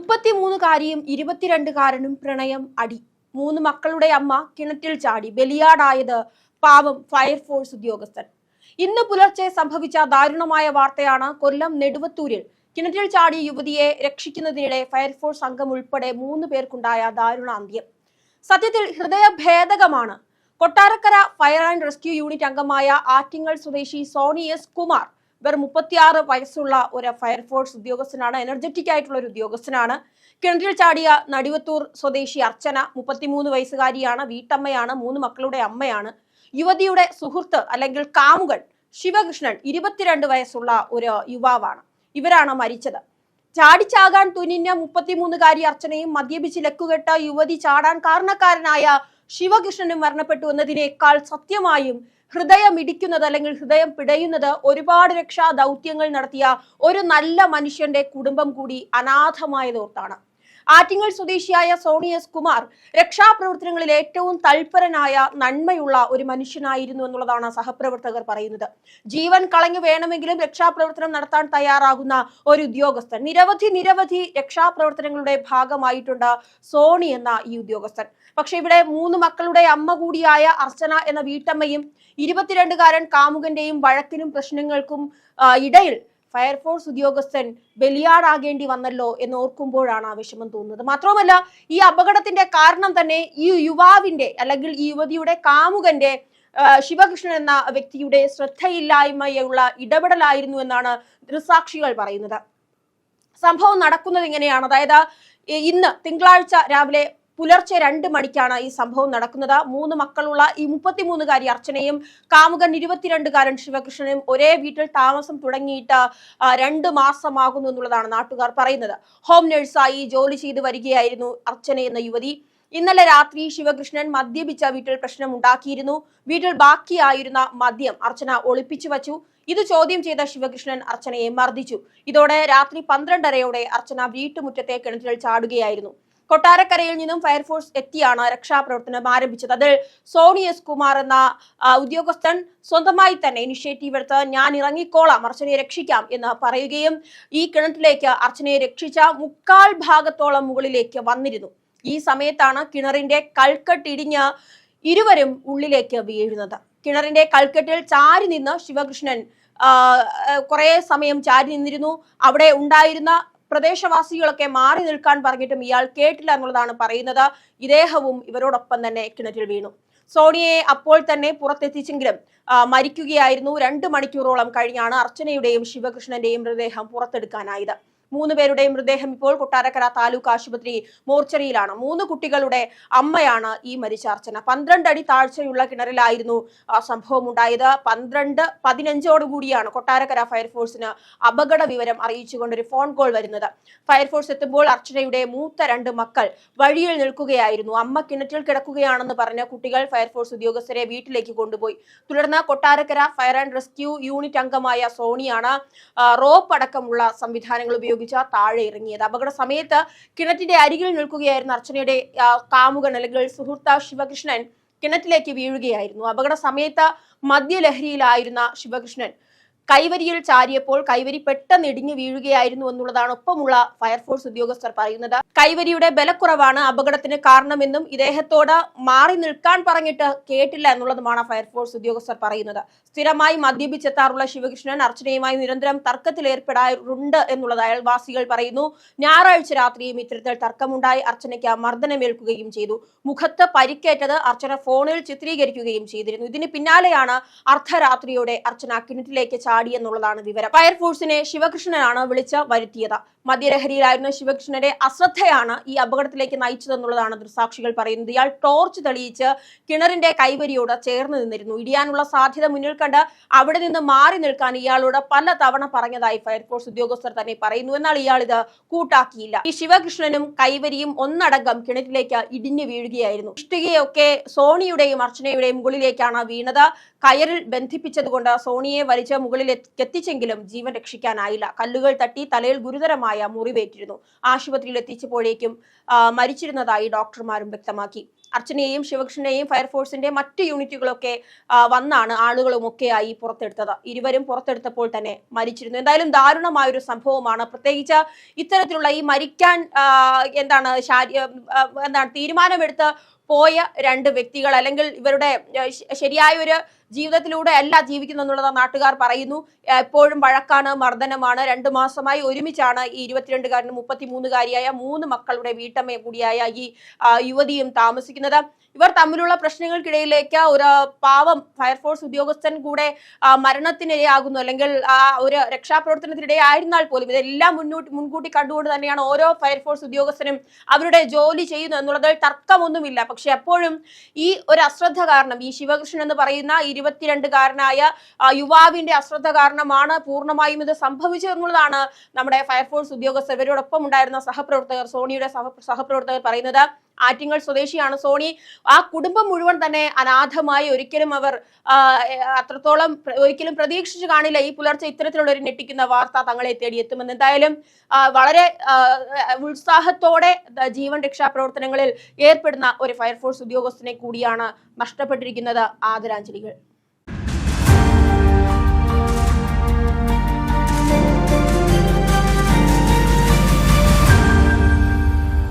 മുപ്പത്തിമൂന്നുകാരിയും ഇരുപത്തിരണ്ടുകാരനും പ്രണയം അടി. മൂന്ന് മക്കളുടെ അമ്മ കിണറ്റിൽ ചാടി. ബലിയാടായത് പാവം ഫയർഫോഴ്സ് ഉദ്യോഗസ്ഥൻ. ഇന്ന് പുലർച്ചെ സംഭവിച്ച ദാരുണമായ വാർത്തയാണ് കൊല്ലം നെടുവത്തൂരിൽ. കിണറ്റിൽ ചാടിയ യുവതിയെ രക്ഷിക്കുന്നതിനിടെ ഫയർഫോഴ്സ് അംഗം ഉൾപ്പെടെ മൂന്ന് പേർക്കുണ്ടായ ദാരുണാന്ത്യം. സത്യത്തിൽ ഹൃദയഭേദകമാണ്. Kottarakkara fire and rescue unit അംഗമായ ആറ്റിങ്ങൽ സ്വദേശി സോണി എസ് കുമാർ വെറും മുപ്പത്തിയാറ് വയസ്സുള്ള ഒരു ഫയർഫോഴ്സ് ഉദ്യോഗസ്ഥനാണ് എനർജറ്റിക് ആയിട്ടുള്ള ഒരു ഉദ്യോഗസ്ഥനാണ്. കിണറ്റിൽ ചാടിയ നടിവത്തൂർ സ്വദേശി അർച്ചന മുപ്പത്തിമൂന്ന് വയസ്സുകാരിയാണ് വീട്ടമ്മയാണ് മൂന്ന് മക്കളുടെ അമ്മയാണ്. യുവതിയുടെ സുഹൃത്ത് അല്ലെങ്കിൽ കാമുകൻ ശിവകൃഷ്ണൻ ഇരുപത്തിരണ്ട് വയസ്സുള്ള ഒരു യുവാവാണ്. ഇവരാണ് മരിച്ചത്. ചാടിച്ചാകാൻ തുനിഞ്ഞ മുപ്പത്തിമൂന്നുകാരി അർച്ചനയും മദ്യപിച്ച് ലക്കുകെട്ട യുവതി ചാടാൻ കാരണക്കാരനായ ശിവകൃഷ്ണനും മരണപ്പെട്ടു എന്നതിനേക്കാൾ സത്യമായും ഹൃദയം ഇടിക്കുന്നത് അല്ലെങ്കിൽ ഹൃദയം പിടയുന്നത് ഒരുപാട് രക്ഷാ ദൗത്യങ്ങൾ നടത്തിയ ഒരു നല്ല മനുഷ്യന്റെ കുടുംബം കൂടി അനാഥമായതോർത്താണ് ആറ്റിങ്ങൽ സ്വദേശിയായ സോണി എസ് കുമാർ രക്ഷാപ്രവർത്തനങ്ങളിൽ ഏറ്റവും തൽപരനായ നന്മയുള്ള ഒരു മനുഷ്യനായിരുന്നു എന്നുള്ളതാണ് സഹപ്രവർത്തകർ പറയുന്നത്. ജീവൻ കളഞ്ഞു വേണമെങ്കിലും രക്ഷാപ്രവർത്തനം നടത്താൻ തയ്യാറാകുന്ന ഒരു ഉദ്യോഗസ്ഥൻ. നിരവധി നിരവധി രക്ഷാപ്രവർത്തനങ്ങളുടെ ഭാഗമായിട്ടുണ്ട് സോണി എന്ന ഈ ഉദ്യോഗസ്ഥൻ. പക്ഷെ ഇവിടെ മൂന്ന് മക്കളുടെ അമ്മ കൂടിയായ അർച്ചന എന്ന വീട്ടമ്മയും ഇരുപത്തിരണ്ടുകാരൻ കാമുകന്റെയും വഴക്കിനും പ്രശ്നങ്ങൾക്കും ഇടയിൽ ഫയർഫോഴ്സ് ഉദ്യോഗസ്ഥൻ ബലിയാടാകേണ്ടി വന്നല്ലോ എന്ന് ഓർക്കുമ്പോഴാണ് ആ വിഷമം തോന്നുന്നത്. മാത്രവുമല്ല ഈ അപകടത്തിന്റെ കാരണം തന്നെ ഈ യുവാവിന്റെ അല്ലെങ്കിൽ ഈ യുവതിയുടെ കാമുകന്റെ ശിവകൃഷ്ണൻ എന്ന വ്യക്തിയുടെ ശ്രദ്ധയില്ലായ്മയുള്ള ഇടപെടലായിരുന്നു എന്നാണ് ദൃസാക്ഷികൾ പറയുന്നത്. സംഭവം നടക്കുന്നത് ഇങ്ങനെയാണ്. അതായത് ഇന്ന് തിങ്കളാഴ്ച രാവിലെ പുലർച്ചെ രണ്ട് മണിക്കാണ് ഈ സംഭവം നടക്കുന്നത്. മൂന്ന് മക്കളുള്ള ഈ മുപ്പത്തിമൂന്നുകാരി അർച്ചനയും കാമുകൻ ഇരുപത്തിരണ്ടുകാരൻ ശിവകൃഷ്ണനും ഒരേ വീട്ടിൽ താമസം തുടങ്ങിയിട്ട് രണ്ട് മാസമാകുന്നു എന്നുള്ളതാണ് നാട്ടുകാർ പറയുന്നത്. ഹോം നഴ്സായി ജോലി ചെയ്ത് വരികയായിരുന്നു അർച്ചന എന്ന യുവതി. ഇന്നലെ രാത്രി ശിവകൃഷ്ണൻ മദ്യപിച്ച വീട്ടിൽ പ്രശ്നം ഉണ്ടാക്കിയിരുന്നു. വീട്ടിൽ ബാക്കിയായിരുന്ന മദ്യം അർച്ചന ഒളിപ്പിച്ചു വച്ചു. ഇത് ചോദ്യം ചെയ്ത ശിവകൃഷ്ണൻ അർച്ചനയെ മർദ്ദിച്ചു. ഇതോടെ രാത്രി പന്ത്രണ്ടരയോടെ അർച്ചന വീട്ടുമുറ്റത്തെ കിണറ്റിൽ ചാടുകയായിരുന്നു. കൊട്ടാരക്കരയിൽ നിന്നും ഫയർഫോഴ്സ് എത്തിയാണ് രക്ഷാപ്രവർത്തനം ആരംഭിച്ചത്. അതിൽ സോണി എസ് കുമാർ എന്ന ഉദ്യോഗസ്ഥൻ സ്വന്തമായി തന്നെ ഇനിഷ്യേറ്റീവ് എടുത്ത് ഞാൻ ഇറങ്ങിക്കോളാം അർച്ചനയെ രക്ഷിക്കാം എന്ന് പറയുകയും ഈ കിണറ്റിലേക്ക് അർച്ചനയെ രക്ഷിച്ച മുക്കാൽ ഭാഗത്തോളം മുകളിലേക്ക് വന്നിരുന്നു. ഈ സമയത്താണ് കിണറിന്റെ കൽക്കെട്ടിടിഞ്ഞ് ഇരുവരും ഉള്ളിലേക്ക് വീഴുന്നത്. കിണറിന്റെ കൽക്കെട്ടിൽ ചാരി നിന്ന് ശിവകൃഷ്ണൻ കുറെ സമയം ചാരി നിന്നിരുന്നു. അവിടെ ഉണ്ടായിരുന്ന പ്രദേശവാസികളൊക്കെ മാറി നിൽക്കാൻ പറഞ്ഞിട്ടും ഇയാൾ കേട്ടില്ല എന്നുള്ളതാണ് പറയുന്നത്. ഇദ്ദേഹവും ഇവരോടൊപ്പം തന്നെ കിണറ്റിൽ വീണു. സോണിയെ അപ്പോൾ തന്നെ പുറത്തെത്തിച്ചെങ്കിലും മരിക്കുകയായിരുന്നു. രണ്ട് മണിക്കൂറോളം കഴിഞ്ഞാണ് അർച്ചനയുടെയും ശിവകൃഷ്ണന്റെയും മൃതദേഹം പുറത്തെടുക്കാനായത്. മൂന്ന് പേരുടെയും മൃതദേഹം ഇപ്പോൾ കൊട്ടാരക്കര താലൂക്ക് ആശുപത്രി മോർച്ചറിയിലാണ്. മൂന്ന് കുട്ടികളുടെ അമ്മയാണ് ഈ മരിച്ച അർച്ചന. പന്ത്രണ്ട് അടി താഴ്ചയുള്ള കിണറിലായിരുന്നു സംഭവം ഉണ്ടായത്. പന്ത്രണ്ട് പതിനഞ്ചോടുകൂടിയാണ് കൊട്ടാരക്കര ഫയർഫോഴ്സിന് അപകട വിവരം അറിയിച്ചുകൊണ്ട് ഒരു ഫോൺ കോൾ വരുന്നത്. ഫയർഫോഴ്സ് എത്തുമ്പോൾ അർച്ചനയുടെ മൂത്ത രണ്ട് മക്കൾ വഴിയിൽ നിൽക്കുകയായിരുന്നു. അമ്മ കിണറ്റിൽ കിടക്കുകയാണെന്ന് പറഞ്ഞ കുട്ടികൾ ഫയർഫോഴ്സ് ഉദ്യോഗസ്ഥരെ വീട്ടിലേക്ക് കൊണ്ടുപോയി. തുടർന്ന് Kottarakkara fire and rescue unit അംഗമായ സോണിയാണ് റോപ്പ് അടക്കമുള്ള സംവിധാനങ്ങൾ ഉപയോഗിച്ച് താഴെ ഇറങ്ങിയത്. അപകട സമയത്ത് കിണറ്റിന്റെ അരികിൽ നിൽക്കുകയായിരുന്ന അർച്ചനയുടെ കാമുകൻ അല്ലെങ്കിൽ സുഹൃത്ത ശിവകൃഷ്ണൻ കിണറ്റിലേക്ക് വീഴുകയായിരുന്നു. അപകട സമയത്ത് മദ്യലഹരിയിലായിരുന്ന ശിവകൃഷ്ണൻ കൈവരിയിൽ ചാരിയപ്പോൾ കൈവരി പെട്ടെന്ന് ഇടിഞ്ഞു വീഴുകയായിരുന്നു എന്നുള്ളതാണ് ഒപ്പമുള്ള ഫയർഫോഴ്സ് ഉദ്യോഗസ്ഥർ പറയുന്നത്. കൈവരിയുടെ ബലക്കുറവാണ് അപകടത്തിന് കാരണമെന്നും ഇദ്ദേഹത്തോട് മാറി നിൽക്കാൻ പറഞ്ഞിട്ട് കേട്ടില്ല എന്നുള്ളതുമാണ് ഫയർഫോഴ്സ് ഉദ്യോഗസ്ഥർ പറയുന്നത്. സ്ഥിരമായി മദ്യപിച്ചെത്താറുള്ള ശിവകൃഷ്ണൻ അർച്ചനയുമായി നിരന്തരം തർക്കത്തിലേർപ്പെടാറുണ്ട് എന്നുള്ളത് അയൽവാസികൾ പറയുന്നു. ഞായറാഴ്ച രാത്രിയും ഇത്തരത്തിൽ തർക്കമുണ്ടായി അർച്ചനയ്ക്ക് മർദ്ദനമേൽക്കുകയും ചെയ്തു. മുഖത്ത് പരിക്കേറ്റത് അർച്ചന ഫോണിൽ ചിത്രീകരിക്കുകയും ചെയ്തിരുന്നു. ഇതിന് പിന്നാലെയാണ് അർദ്ധരാത്രിയോടെ അർച്ചന കിണറ്റിലേക്ക് ചാടി എന്നുള്ളതാണ് വിവരം. ഫയർഫോഴ്സിനെ ശിവകൃഷ്ണനാണ് വിളിച്ച് വരുത്തിയത്. മദ്യലഹരിയിലായിരുന്ന ശിവകൃഷ്ണന്റെ അശ്രദ്ധയാണ് ഈ അപകടത്തിലേക്ക് നയിച്ചതെന്നുള്ളതാണ് ദൃസാക്ഷികൾ പറയുന്നത്. ഇയാൾ ടോർച്ച് തെളിയിച്ച് കിണറിന്റെ കൈവരിയോട് ചേർന്ന് നിന്നിരുന്നു. ഇടിയാനുള്ള സാധ്യത മുന്നിൽ കണ്ട് അവിടെ നിന്ന് മാറി നിൽക്കാൻ ഇയാളോട് പല തവണ പറഞ്ഞതായി ഫയർഫോഴ്സ് ഉദ്യോഗസ്ഥർ തന്നെ പറയുന്നു. എന്നാൽ ഇയാൾ ഇത് കൂട്ടാക്കിയില്ല. ഈ ശിവകൃഷ്ണനും കൈവരിയും ഒന്നടങ്കം കിണറ്റിലേക്ക് ഇടിഞ്ഞു വീഴുകയായിരുന്നു. ഇഷ്ടികയൊക്കെ സോണിയുടെയും അർച്ചനയുടെയും മുകളിലേക്കാണ് വീണത്. കയറിൽ ബന്ധിപ്പിച്ചതുകൊണ്ട് സോണിയെ വലിച്ച് മുകളിൽ എത്തിച്ചെങ്കിലും ജീവൻ രക്ഷിക്കാനായില്ല. കല്ലുകൾ തട്ടി തലയിൽ ഗുരുതരമായ മുറിവേറ്റിരുന്നു ആശുപത്രിയിൽ എത്തിച്ചപ്പോഴേക്കും മരിച്ചിരുന്നതായി ഡോക്ടർമാരും വ്യക്തമാക്കി. അർച്ചനയെയും ശിവകൃഷ്ണനെയും ഫയർഫോഴ്സിന്റെ മറ്റ് യൂണിറ്റുകളൊക്കെ വന്നാണ് ആളുകളും ഒക്കെയായി പുറത്തെടുത്തത്. ഇരുവരും പുറത്തെടുത്തപ്പോൾ തന്നെ മരിച്ചിരുന്നു. എന്തായാലും ദാരുണമായ ഒരു സംഭവമാണ്. പ്രത്യേകിച്ച് ഇത്തരത്തിലുള്ള ഈ മരിക്കാൻ എന്താണ് എന്താണ് തീരുമാനമെടുത്ത് പോയ രണ്ട് വ്യക്തികൾ അല്ലെങ്കിൽ ഇവരുടെ ശരിയായ ഒരു ജീവിതത്തിലൂടെ അല്ല ജീവിക്കുന്നു എന്നുള്ളത് നാട്ടുകാർ പറയുന്നു. എപ്പോഴും വഴക്കാണ് മർദ്ദനമാണ്. രണ്ടു മാസമായി ഒരുമിച്ചാണ് ഈ ഇരുപത്തിരണ്ടുകാരനും മുപ്പത്തിമൂന്നുകാരിയായ മൂന്ന് മക്കളുടെ വീട്ടമ്മ കൂടിയായ ഈ യുവതിയും താമസിക്കുന്നത്. ഇവർ തമ്മിലുള്ള പ്രശ്നങ്ങൾക്കിടയിലേക്ക് ഒരു പാവം ഫയർഫോഴ്സ് ഉദ്യോഗസ്ഥൻ കൂടെ മരണത്തിനിരയാകുന്നു. അല്ലെങ്കിൽ ആ ഒരു രക്ഷാപ്രവർത്തനത്തിനിടയായിരുന്നാൽ പോലും ഇതെല്ലാം മുന്നോട്ട് മുൻകൂട്ടി കണ്ടുകൊണ്ട് തന്നെയാണ് ഓരോ ഫയർഫോഴ്സ് ഉദ്യോഗസ്ഥനും അവരുടെ ജോലി ചെയ്യുന്നു എന്നുള്ളതിൽ തർക്കമൊന്നുമില്ല. പക്ഷെ എപ്പോഴും ഈ ഒരു അശ്രദ്ധ കാരണം ഈ ശിവകൃഷ്ണൻ എന്ന് പറയുന്ന ഇരുപത്തിരണ്ടുകാരനായ യുവാവിന്റെ അശ്രദ്ധ കാരണമാണ് പൂർണമായും ഇത് സംഭവിച്ചതെന്നുള്ളതാണ് നമ്മുടെ ഫയർഫോഴ്സ് ഉദ്യോഗസ്ഥർ ഇവരോടൊപ്പം ഉണ്ടായിരുന്ന സഹപ്രവർത്തകർ സോണിയുടെ സഹ സഹപ്രവർത്തകർ പറയുന്നത്. ആറ്റിങ്ങൾ സ്വദേശിയാണ് സോണി. ആ കുടുംബം മുഴുവൻ തന്നെ അനാഥമായി ഒരിക്കലും അവർ അത്രത്തോളം ഒരിക്കലും പ്രതീക്ഷിച്ചു കാണില്ല ഈ പുലർച്ചെ ഇത്തരത്തിലുള്ള ഒരു ഞെട്ടിക്കുന്ന വാർത്ത തങ്ങളെ തേടി എത്തുമെന്ന്. എന്തായാലും വളരെ ഉത്സാഹത്തോടെ ജീവൻ രക്ഷാപ്രവർത്തനങ്ങളിൽ ഏർപ്പെടുന്ന ഒരു ഫയർഫോഴ്സ് ഉദ്യോഗസ്ഥനെ കൂടിയാണ് നഷ്ടപ്പെട്ടിരിക്കുന്നത് ആദരാഞ്ജലികൾ.